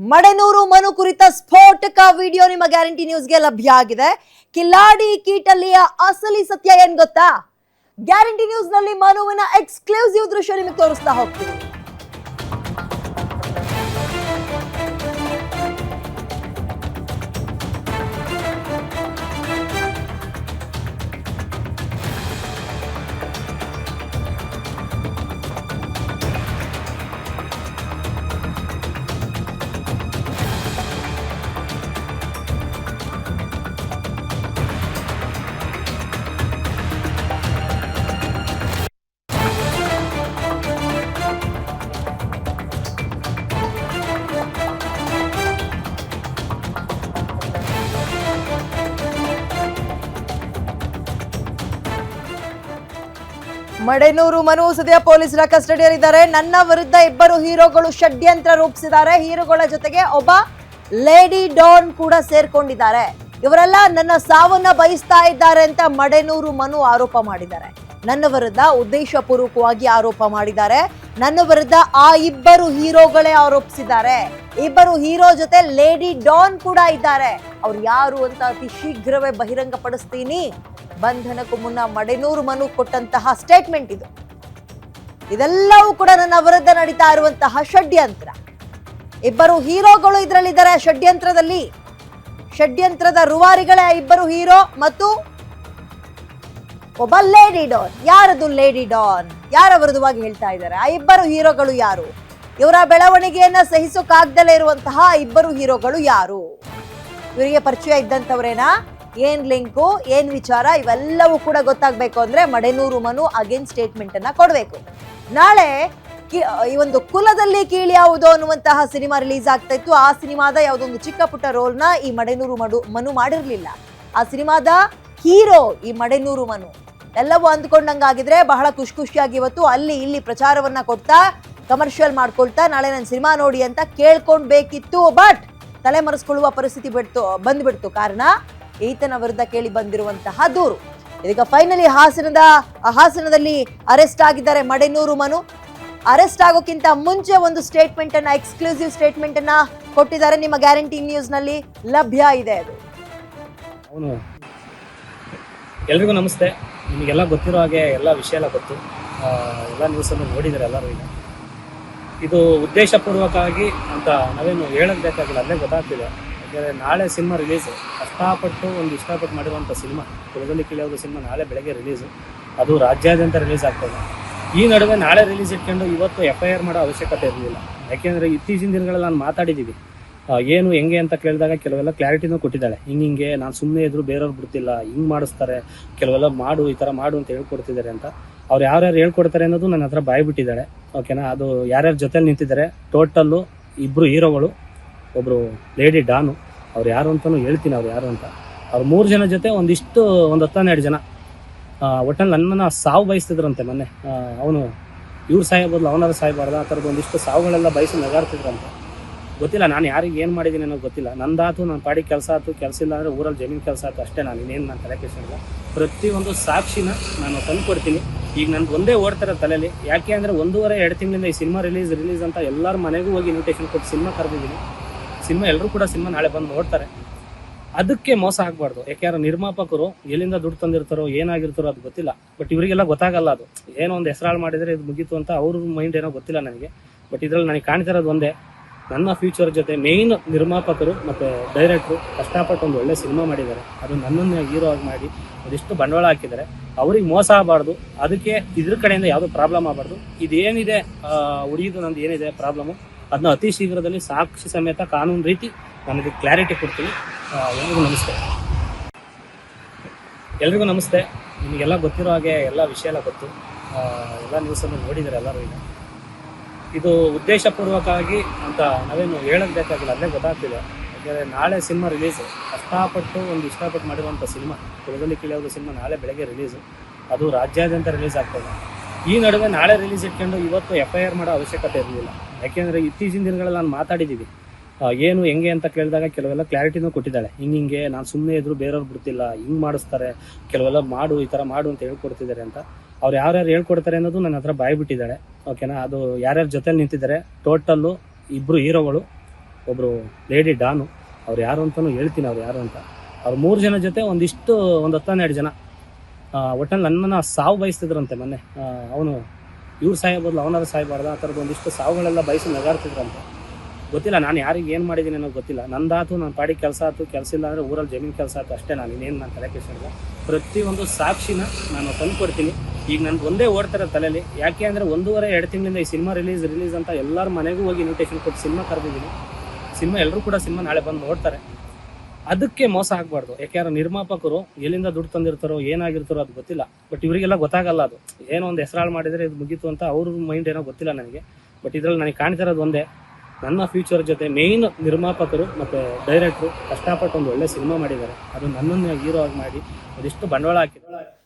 ಮಡೆನೂರು ಮನು ಕುರಿತ ಸ್ಫೋಟಕ ವಿಡಿಯೋ ನಿಮ್ಮ ಗ್ಯಾರಂಟಿ ನ್ಯೂಸ್ಗೆ ಲಭ್ಯ ಆಗಿದೆ ಕಿಲಾಡಿ ಕೀಟಲ್ಲಿಯ ಅಸಲಿ ಸತ್ಯ ಏನ್ ಗೊತ್ತಾ? ಗ್ಯಾರಂಟಿ ನ್ಯೂಸ್ನಲ್ಲಿ ಮನುವಿನ ಎಕ್ಸ್ಕ್ಲೂಸಿವ್ ದೃಶ್ಯ ನಿಮಗೆ ತೋರಿಸ್ತಾ ಹೋಗ್ತೀವಿ ಮಡೆನೂರು ಮನು ಸದ್ಯ ಪೊಲೀಸರ ಕಸ್ಟಡಿಯಲ್ಲಿದ್ದಾರೆ. ನನ್ನ ವಿರುದ್ಧ ಇಬ್ಬರು ಹೀರೋಗಳು ಷಡ್ಯಂತ್ರ ರೂಪಿಸಿದ್ದಾರೆ. ಹೀರೋಗಳ ಜೊತೆಗೆ ಒಬ್ಬ ಲೇಡಿ ಡಾನ್ ಕೂಡ ಸೇರ್ಕೊಂಡಿದ್ದಾರೆ. ಇವರೆಲ್ಲ ನನ್ನ ಸಾವನ್ನ ಬಯಸ್ತಾ ಇದ್ದಾರೆ ಅಂತ ಮಡೆನೂರು ಮನು ಆರೋಪ ಮಾಡಿದ್ದಾರೆ. ನನ್ನ ವಿರುದ್ಧ ಉದ್ದೇಶಪೂರ್ವಕವಾಗಿ ಆರೋಪ ಮಾಡಿದ್ದಾರೆ. ನನ್ನ ವಿರುದ್ಧ ಆ ಇಬ್ಬರು ಹೀರೋಗಳೇ ಆರೋಪಿಸಿದ್ದಾರೆ. ಇಬ್ಬರು ಹೀರೋ ಜೊತೆ ಲೇಡಿ ಡಾನ್ ಕೂಡ ಇದ್ದಾರೆ. ಅವ್ರು ಯಾರು ಅಂತ ಅತಿ ಶೀಘ್ರವೇ ಬಹಿರಂಗಪಡಿಸ್ತೀನಿ. ಬಂಧನಕ್ಕೂ ಮುನ್ನ ಮಡೆನೂರು ಮನು ಕೊಟ್ಟಂತಹ ಸ್ಟೇಟ್ಮೆಂಟ್ ಇದು. ಇದೆಲ್ಲವೂ ಕೂಡ ನನ್ನ ವಿರುದ್ಧ ನಡೀತಾ ಇರುವಂತಹ ಷಡ್ಯಂತ್ರ. ಇಬ್ಬರು ಹೀರೋಗಳು ಇದರಲ್ಲಿದ್ದಾರೆ ಷಡ್ಯಂತ್ರದಲ್ಲಿ. ಷಡ್ಯಂತ್ರದ ರುವಾರಿಗಳೇ ಇಬ್ಬರು ಹೀರೋ ಮತ್ತು ಒಬ್ಬ ಲೇಡಿ ಡಾನ್. ಯಾರದು ಲೇಡಿ ಡಾನ್? ಯಾರ ವಿರುದ್ಧವಾಗಿ ಹೇಳ್ತಾ ಇದ್ದಾರೆ? ಆ ಇಬ್ಬರು ಹೀರೋಗಳು ಯಾರು? ಇವರ ಬೆಳವಣಿಗೆಯನ್ನ ಸಹಿಸೋಕಾಗ್ದಲೇ ಇರುವಂತಹ ಇಬ್ಬರು ಹೀರೋಗಳು ಯಾರು? ಇವರಿಗೆ ಪರಿಚಯ ಇದ್ದಂಥವ್ರೇನಾ ಏನ್ ಲಿಂಕು, ಏನ್ ವಿಚಾರ, ಇವೆಲ್ಲವೂ ಕೂಡ ಗೊತ್ತಾಗ್ಬೇಕು ಅಂದ್ರೆ ಮಡೆನೂರು ಮನು ಅಗೇನ್ ಸ್ಟೇಟ್ಮೆಂಟ್ ಅನ್ನ ಕೊಡ್ಬೇಕು. ನಾಳೆ ಈ ಒಂದು ಕುಲದಲ್ಲಿ ಕೀಳಿ ಯಾವುದು ಅನ್ನುವಂತಹ ಸಿನಿಮಾ ರಿಲೀಸ್ ಆಗ್ತಾ ಇತ್ತು. ಆ ಸಿನಿಮಾದ ಯಾವುದೊಂದು ಚಿಕ್ಕ ಪುಟ್ಟ ರೋಲ್ನ ಈ ಮಡೆನೂರು ಮಡು, ಮನು ಮಾಡಿರಲಿಲ್ಲ. ಆ ಸಿನಿಮಾದ ಹೀರೋ ಈ ಮಡೆನೂರು ಮನು. ಎಲ್ಲವೂ ಅಂದ್ಕೊಂಡಂಗಾಗಿದ್ರೆ ಬಹಳ ಖುಷಿ ಖುಷಿಯಾಗಿ ಇವತ್ತು ಅಲ್ಲಿ ಇಲ್ಲಿ ಪ್ರಚಾರವನ್ನ ಕೊಡ್ತಾ ಕಮರ್ಷಿಯಲ್ ಮಾಡ್ಕೊಳ್ತಾ, ನಾಳೆ ನನ್ನ ಸಿನಿಮಾ ನೋಡಿ ಅಂತ ಕೇಳ್ಕೊಂಡ್ಬೇಕಿತ್ತು. ಬಟ್ ತಲೆ ಮರೆಸ್ಕೊಳ್ಳುವ ಪರಿಸ್ಥಿತಿ ಬಿಡ್ತು, ಬಂದ್ಬಿಡ್ತು ಕಾರಣ ಈತನ ವಿರುದ್ಧ ಕೇಳಿ ಬಂದಿರುವಂತಹ ದೂರು. ಇದೀಗ ಫೈನಲಿ ಹಾಸನದ, ಹಾಸನದಲ್ಲಿ ಅರೆಸ್ಟ್ ಆಗಿದ್ದಾರೆ ಮಡೆನೂರು ಮನು. ಅರೆಸ್ಟ್ ಆಗೋಕ್ಕಿಂತ ಮುಂಚೆ ಒಂದು ಸ್ಟೇಟ್ಮೆಂಟ್ ಅನ್ನ ಎಕ್ಸ್ಕ್ಲೂಸಿವ್ ಸ್ಟೇಟ್ಮೆಂಟ್ ಅನ್ನ ಕೊಟ್ಟಿದ್ದಾರೆ. ನಿಮ್ಮ ಗ್ಯಾರಂಟಿ ನ್ಯೂಸ್ನಲ್ಲಿ ಲಭ್ಯ ಇದೆ ಅದು. ಎಲ್ರಿಗೂ ನಮಸ್ತೆ. ನಿಮಗೆಲ್ಲ ಗೊತ್ತಿರೋ ಹಾಗೆ ಎಲ್ಲ ವಿಷಯ ಎಲ್ಲ ಗೊತ್ತು. ಎಲ್ಲ ನ್ಯೂಸ್ ಅನ್ನು ನೋಡಿದ್ದಾರೆ ಎಲ್ಲರೂ ಈಗ. ಇದು ಉದ್ದೇಶಪೂರ್ವಕವಾಗಿ ಅಂತ ನಾವೇನು ಹೇಳಕ್ ಬೇಕಾಗಿಲ್ಲ, ಅಲ್ಲೇ ಗೊತ್ತಾಗ್ತಿದೆ. ಯಾಕೆಂದರೆ ನಾಳೆ ಸಿನಿಮಾ ರಿಲೀಸು ಕಷ್ಟಪಟ್ಟು ಒಂದು ಇಷ್ಟಪಟ್ಟು ಮಾಡಿರುವಂಥ ಸಿನಿಮಾ ಕುಲದಲ್ಲಿ ಕಿಳಿಯೋದು ಸಿನಿಮಾ ನಾಳೆ ಬೆಳಗ್ಗೆ ರಿಲೀಸು ಅದು ರಾಜ್ಯಾದ್ಯಂತ ರಿಲೀಸ್ ಆಗ್ತದೆ. ಈ ನಡುವೆ ನಾಳೆ ರಿಲೀಸ್ ಇಟ್ಕೊಂಡು ಇವತ್ತು ಎಫ್ ಐ ಆರ್ ಮಾಡೋ ಅವಶ್ಯಕತೆ ಇರಲಿಲ್ಲ. ಯಾಕೆಂದರೆ ಇತ್ತೀಚಿನ ದಿನಗಳಲ್ಲಿ ನಾನು ಮಾತಾಡಿದ್ದೀವಿ ಏನು, ಹೆಂಗೆ ಅಂತ ಕೇಳಿದಾಗ ಕೆಲವೆಲ್ಲ ಕ್ಲಾರಿಟಿನೂ ಕೊಟ್ಟಿದ್ದಾಳೆ. ಹಿಂಗೆ ಹಿಂಗೆ, ನಾನು ಸುಮ್ಮನೆ ಇದ್ರು ಬೇರೆಯವ್ರು ಬಿಡ್ತಿಲ್ಲ, ಹಿಂಗೆ ಮಾಡಿಸ್ತಾರೆ, ಕೆಲವೆಲ್ಲ ಮಾಡು, ಈ ಥರ ಮಾಡು ಅಂತ ಹೇಳ್ಕೊಡ್ತಿದ್ದಾರೆ ಅಂತ. ಅವ್ರು ಯಾರ್ಯಾರು ಹೇಳ್ಕೊಡ್ತಾರೆ ಅನ್ನೋದು ನನ್ನ ಹತ್ರ ಬಾಯ್ಬಿಟ್ಟಿದ್ದಾಳೆ. ಓಕೆನಾ ಅದು ಯಾರ್ಯಾರ ಜೊತೆಲಿ ನಿಂತಿದ್ದಾರೆ ಟೋಟಲ್ಲು ಇಬ್ಬರು ಹೀರೋಗಳು. ಒಬ್ಬರು ಲೇಡಿ ಡಾನು, ಅವ್ರು ಯಾರು ಅಂತಲೂ ಹೇಳ್ತೀನಿ ಅವ್ರು ಯಾರು ಅಂತ. ಅವ್ರು ಮೂರು ಜನ ಜೊತೆ ಒಂದಿಷ್ಟು, ಒಂದು ಹತ್ತನ್ನೆರಡು ಜನ. ಒಟ್ಟಲ್ಲಿ ನನ್ನನ್ನು ಸಾವು ಬಯಸ್ತಿದ್ರಂತೆ ಮೊನ್ನೆ. ಅವನು ಇವ್ರು ಸಾಯಬದಲು ಅವನಾರು ಸಾಯಬಾರ್ದು ಆ ಥರದ್ದು ಒಂದಿಷ್ಟು ಸಾವುಗಳೆಲ್ಲ ಬಯಸಿ ನಗಾರ್ತಿದ್ರಂತೆ ಗೊತ್ತಿಲ್ಲ, ನಾನು ಯಾರಿಗೆ ಏನು ಮಾಡಿದ್ದೀನಿ ಅನ್ನೋದು ಗೊತ್ತಿಲ್ಲ. ನಂದಾತು ನನ್ನ ಪಾಡಿ ಕೆಲಸ ಆಯ್ತು ಕೆಲಸ ಇಲ್ಲ ಅಂದರೆ ಊರಲ್ಲಿ ಜಮೀನು ಕೆಲಸ ಆಯ್ತು ಅಷ್ಟೇ ನಾನು, ಇನ್ನೇನು ನಾನು ತಲೆ ಕೆಡಿಸಿಲ್ಲ ಪ್ರತಿಯೊಂದು ಸಾಕ್ಷಿನ ನಾನು ತಂದು ಕೊಡ್ತೀನಿ. ಈಗ ನನಗೆ ಒಂದೇ ಓಡ್ತಾರೆ ತಲೆಯಲ್ಲಿ ಯಾಕೆ ಅಂದರೆ ಒಂದೂವರೆ, ಎರಡು ತಿಂಗಳಿಂದ ಈ ಸಿನಿಮಾ ರಿಲೀಸ್ ರಿಲೀಸ್ ಅಂತ ಎಲ್ಲರ ಮನೆಗೂ ಹೋಗಿ ಇನ್ವಿಟೇಷನ್ ಕೊಟ್ಟು ಸಿನಿಮಾ ಕರೆದಿದ್ದೀನಿ. ಸಿನಿಮಾ ಎಲ್ಲರೂ ಕೂಡ ಸಿನಿಮಾ ನಾಳೆ ಬಂದು ನೋಡ್ತಾರೆ. ಅದಕ್ಕೆ ಮೋಸ ಆಗಬಾರ್ದು. ಯಾಕೆಂದ್ರೆ ನಿರ್ಮಾಪಕರು ಎಲ್ಲಿಂದ ದುಡ್ಡು ತಂದಿರ್ತಾರೋ, ಏನಾಗಿರ್ತಾರೋ ಅದು ಗೊತ್ತಿಲ್ಲ. ಬಟ್ ಇವರಿಗೆಲ್ಲ ಗೊತ್ತಾಗಲ್ಲ ಅದು. ಏನೋ ಒಂದು ಹೆಸರಾಳು ಮಾಡಿದರೆ ಇದು ಮುಗೀತು ಅಂತ ಅವ್ರ ಮೈಂಡ್ ಏನೋ ಗೊತ್ತಿಲ್ಲ ನನಗೆ. ಬಟ್ ಇದರಲ್ಲಿ ನನಗೆ ಕಾಣ್ತಿರೋದು ಒಂದೇ, ನನ್ನ ಫ್ಯೂಚರ್ ಜೊತೆ ಮೇಯ್ನ್ ನಿರ್ಮಾಪಕರು ಮತ್ತು ಡೈರೆಕ್ಟ್ರು ಕಷ್ಟಪಟ್ಟು ಒಂದು ಒಳ್ಳೆ ಸಿನಿಮಾ ಮಾಡಿದ್ದಾರೆ. ಅದು ನನ್ನನ್ನು ಹೀರೋ ಆಗಿ ಮಾಡಿ ಅದೆಷ್ಟು ಬಂಡವಾಳ ಹಾಕಿದ್ದಾರೆ. ಅವ್ರಿಗೆ ಮೋಸ ಆಗಬಾರ್ದು. ಅದಕ್ಕೆ ಇದ್ರ ಕಡೆಯಿಂದ ಯಾವುದೋ ಪ್ರಾಬ್ಲಮ್ ಆಗಬಾರ್ದು. ಇದೇನಿದೆ ಹುಡುಗಿದು ನಂದು ಏನಿದೆ ಪ್ರಾಬ್ಲಮು ಅದನ್ನ ಅತಿ ಶೀಘ್ರದಲ್ಲಿ ಸಾಕ್ಷಿ ಸಮೇತ ಕಾನೂನು ರೀತಿ ನನಗೆ ಕ್ಲಾರಿಟಿ ಕೊಡ್ತೀನಿ ಎಲ್ರಿಗೂ ನಮಸ್ತೆ. ಎಲ್ರಿಗೂ ನಮಸ್ತೆ. ನಿಮಗೆಲ್ಲ ಗೊತ್ತಿರೋ ಹಾಗೆ ಎಲ್ಲ ವಿಷಯ ಎಲ್ಲ ಗೊತ್ತು. ಎಲ್ಲ ನ್ಯೂಸನ್ನು ನೋಡಿದ್ದಾರೆ ಎಲ್ಲರೂ ಈಗ. ಇದು ಉದ್ದೇಶಪೂರ್ವಕವಾಗಿ ಅಂತ ನಾವೇನು ಹೇಳೋದು ಬೇಕಾಗಿಲ್ಲ ಅದೇ ಗೊತ್ತಾಗ್ತಿದೆ. ಯಾಕೆಂದರೆ ನಾಳೆ ಸಿನಿಮಾ ರಿಲೀಸ್ ಕಷ್ಟಪಟ್ಟು ಒಂದು ಇಷ್ಟಪಟ್ಟು ಮಾಡಿರುವಂಥ ಸಿನಿಮಾ ಕುಳದಲ್ಲಿ ಕಿಳಿಯೋದು ಸಿನಿಮಾ ನಾಳೆ ಬೆಳಗ್ಗೆ ರಿಲೀಸು ಅದು ರಾಜ್ಯಾದ್ಯಂತ ರಿಲೀಸ್ ಆಗ್ತದೆ ಈ ನಡುವೆ ನಾಳೆ ರಿಲೀಸ್ ಇಟ್ಕೊಂಡು ಇವತ್ತು ಎಫ್ ಐ ಆರ್ ಮಾಡೋ ಅವಶ್ಯಕತೆ ಇರಲಿಲ್ಲ. ಯಾಕೆಂದರೆ ಇತ್ತೀಚಿನ ದಿನಗಳಲ್ಲಿ ನಾನು ಮಾತಾಡಿದ್ದೀವಿ ಏನು, ಹೆಂಗೆ ಅಂತ ಕೇಳಿದಾಗ ಕೆಲವೆಲ್ಲ ಕ್ಲಾರಿಟಿನೂ ಕೊಟ್ಟಿದ್ದಾಳೆ. ಹಿಂಗೆ ಹಿಂಗೆ, ನಾನು ಸುಮ್ಮನೆ ಇದ್ರು ಬೇರೆಯವ್ರು ಬಿಡ್ತಿಲ್ಲ, ಹಿಂಗೆ ಮಾಡಿಸ್ತಾರೆ, ಕೆಲವೆಲ್ಲ ಮಾಡು, ಈ ಥರ ಮಾಡು ಅಂತ ಹೇಳ್ಕೊಡ್ತಿದ್ದಾರೆ ಅಂತ. ಅವ್ರು ಯಾರ್ಯಾರು ಹೇಳ್ಕೊಡ್ತಾರೆ ಅನ್ನೋದು ನನ್ನ ಹತ್ರ ಬಾಯಿ ಬಿಟ್ಟಿದ್ದಾಳೆ. ಓಕೆನಾ ಅದು ಯಾರ್ಯಾರ ಜೊತೆಲಿ ನಿಂತಿದ್ದಾರೆ ಟೋಟಲ್ಲು ಇಬ್ಬರು ಹೀರೋಗಳು ಒಬ್ಬರು ಲೇಡಿ ಡಾನು ಅವ್ರು ಯಾರು ಅಂತಲೂ ಹೇಳ್ತೀನಿ ಅವ್ರು ಯಾರು ಅಂತ. ಅವ್ರು ಮೂರು ಜನ ಜೊತೆ ಒಂದಿಷ್ಟು, ಒಂದು ಹತ್ತನ್ನೆರಡು ಜನ. ಒಟ್ಟಲ್ಲಿ ನನ್ನನ್ನು ಸಾವು ಬಯಸ್ತಿದ್ರಂತೆ ಮೊನ್ನೆ. ಅವನು ಇವ್ರು ಸಾಯ ಬದಲು ಅವನಾದ್ರು ಸಾಯಬಾರ್ದು ಆ ಥರದ್ದು ಒಂದಿಷ್ಟು ಸಾವುಗಳೆಲ್ಲ ಬಯಸಿ ನಗಾಡ್ತಿದ್ರಂತೆ. ಗೊತ್ತಿಲ್ಲ, ನಾನು ಯಾರಿಗೆ ಏನು ಮಾಡಿದ್ದೀನಿ ಅನ್ನೋ ಗೊತ್ತಿಲ್ಲ. ನಂದಾತು ನನ್ನ ಪಾಡಿ ಕೆಲಸ ಆಯ್ತು. ಕೆಲಸ ಇಲ್ಲ ಅಂದರೆ ಊರಲ್ಲಿ ಜಮೀನು ಕೆಲಸ ಆಯ್ತು ಅಷ್ಟೇ ನಾನು, ಇನ್ನೇನು ನಾನು ತಲೆ ಕೆಡಿಸಿಲ್ಲ ಪ್ರತಿಯೊಂದು ಸಾಕ್ಷಿನ ನಾನು ತಂದು ಕೊಡ್ತೀನಿ. ಈಗ ನನಗೆ ಒಂದೇ ಓಡ್ತಾರೆ ತಲೆಯಲ್ಲಿ ಯಾಕೆ ಅಂದರೆ ಒಂದೂವರೆ, ಎರಡು ತಿಂಗಳಿಂದ ಈ ಸಿನಿಮಾ ರಿಲೀಸ್ ರಿಲೀಸ್ ಅಂತ ಎಲ್ಲರ ಮನೆಗೂ ಹೋಗಿ ಇನ್ವಿಟೇಷನ್ ಕೊಟ್ಟು ಸಿನಿಮಾ ಕರೆದಿದ್ದೀನಿ. ಸಿನಿಮಾ ಎಲ್ಲರೂ ಕೂಡ ಸಿನಿಮಾ ನಾಳೆ ಬಂದು ನೋಡ್ತಾರೆ. ಅದಕ್ಕೆ ಮೋಸ ಆಗ್ಬಾರ್ದು. ಯಾಕೆಂದ್ರೆ ನಿರ್ಮಾಪಕರು ಎಲ್ಲಿಂದ ದುಡ್ಡು ತಂದಿರ್ತಾರೋ, ಏನಾಗಿರ್ತಾರೋ ಅದು ಗೊತ್ತಿಲ್ಲ. ಬಟ್ ಇವರಿಗೆಲ್ಲ ಗೊತ್ತಾಗಲ್ಲ ಅದು. ಏನೋ ಒಂದು ಹೆಸರಾಳು ಮಾಡಿದರೆ ಇದು ಮುಗೀತು ಅಂತ ಅವ್ರ ಮೈಂಡ್ ಏನೋ ಗೊತ್ತಿಲ್ಲ ನನಗೆ. ಬಟ್ ಇದರಲ್ಲಿ ನನಗೆ ಕಾಣ್ತಿರೋದು ಒಂದೇ, ನನ್ನ ಫ್ಯೂಚರ್ ಜೊತೆ ಮೇಯ್ನ್ ನಿರ್ಮಾಪಕರು ಮತ್ತು ಡೈರೆಕ್ಟ್ರು ಕಷ್ಟಪಟ್ಟು ಒಂದು ಒಳ್ಳೆ ಸಿನಿಮಾ ಮಾಡಿದ್ದಾರೆ. ಅದು ನನ್ನನ್ನು ಹೀರೋ ಆಗಿ ಮಾಡಿ, ಅದೆಷ್ಟು ಬಂಡವಾಳ ಹಾಕಿದ್ದಾರೆ